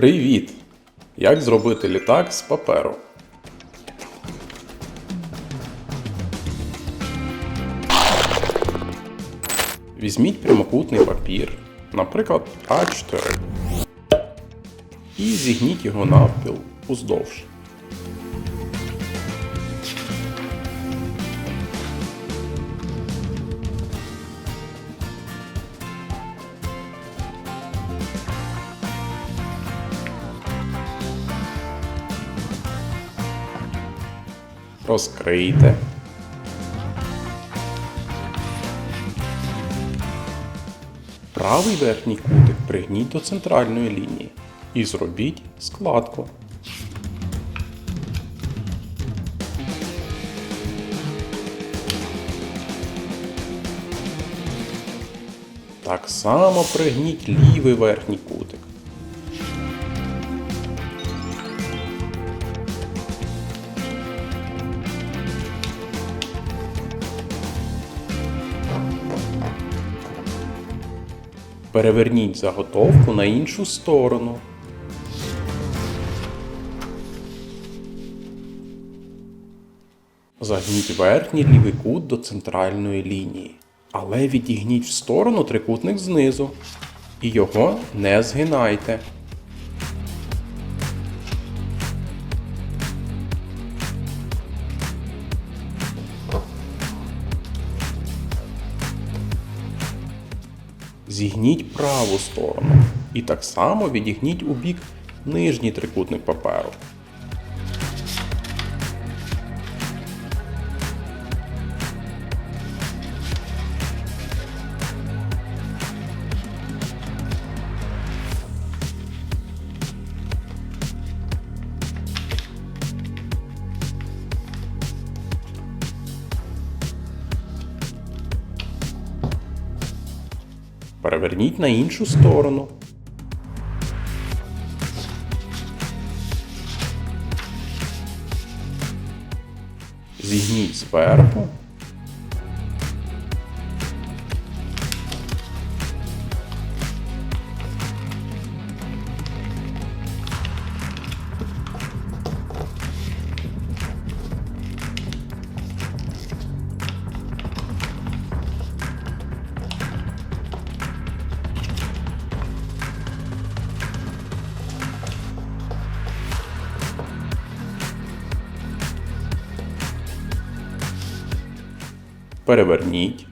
Привіт! Як зробити літак з паперу? Візьміть прямокутний папір, наприклад, А4, і зігніть його навпіл уздовж. Розкрийте. Правий верхній кутик пригніть до центральної лінії і зробіть складку. Так само пригніть лівий верхній кутик. Переверніть заготовку на іншу сторону. Загніть верхній лівий кут до центральної лінії. Але відігніть в сторону трикутник знизу. І його не згинайте. Зігніть праву сторону. І так само відігніть у бік нижній трикутник паперу. Переверніть на іншу сторону. Зігніть зверху. Переверніть.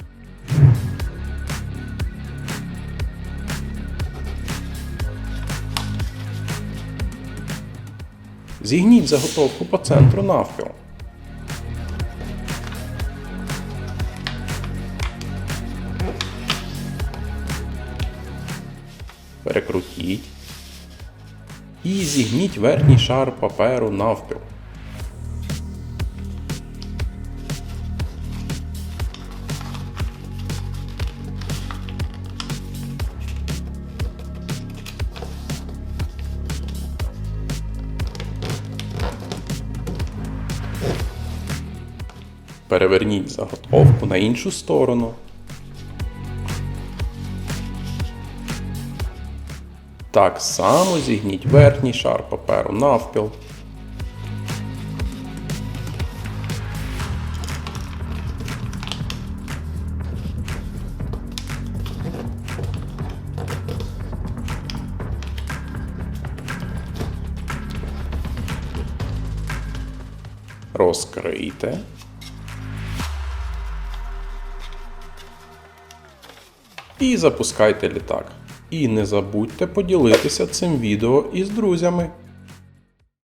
Зігніть заготовку по центру навпіл. Перекрутіть. І зігніть верхній шар паперу навпіл. Переверніть заготовку на іншу сторону. Так само зігніть верхній шар паперу навпіл. Розкрийте. І запускайте літак. І не забудьте поділитися цим відео із друзями.